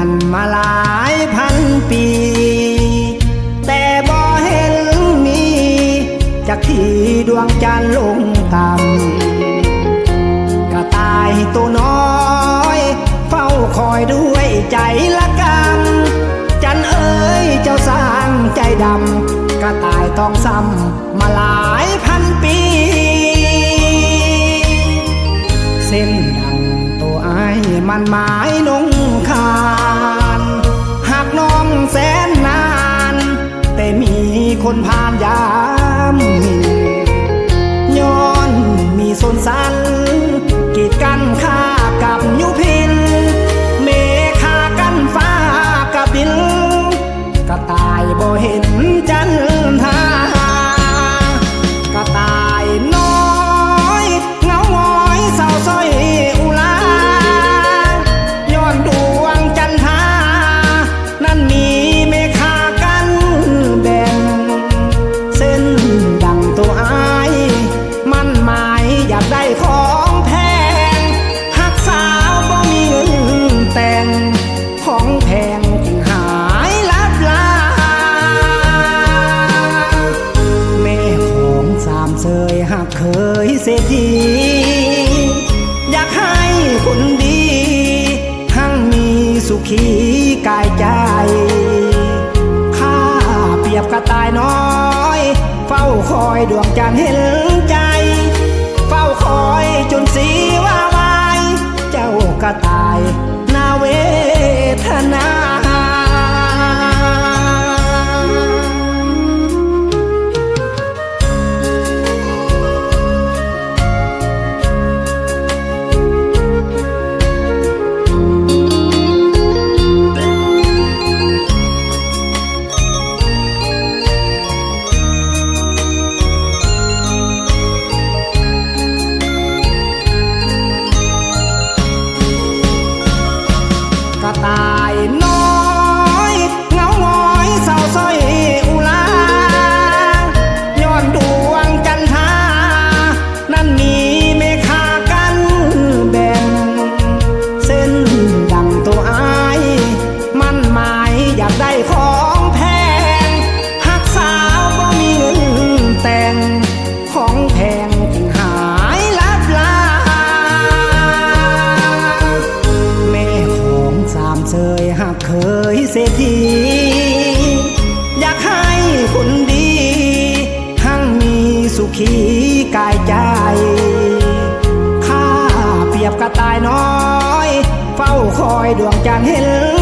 กันมาหลายพันปี แต่บ่เห็นมีจากที่ดวงจันทร์ลงต่ำกระตายตัวน้อย เฝ้าคอยด้วยใจละกำจันเอ๋ยเจ้าสร้างใจดำกระตายต้องซ้ำมาหลายพันปี เส้นดัง มันหมายนงคานหากน้องแสนนาน แต่มีคนผ่านยามมินย้อนมีสนสันกีดกัน เคยเศรษฐีอยากให้คนดี ทั้งมีสุขีกายใจ ข้าเปรียบกระต่ายน้อย เฝ้าคอยดวงจันทร์เห็นใจ เฝ้าคอยจนสีว่าวาย เจ้ากระต่ายนาเวทนา ตายน้ เสยหักเคยเศรษฐีอยากให้คนดีทั้งมีสุขีกายใจ ข้าเปรียบกระต่ายน้อย เฝ้าคอยดวงจันทร์เห็น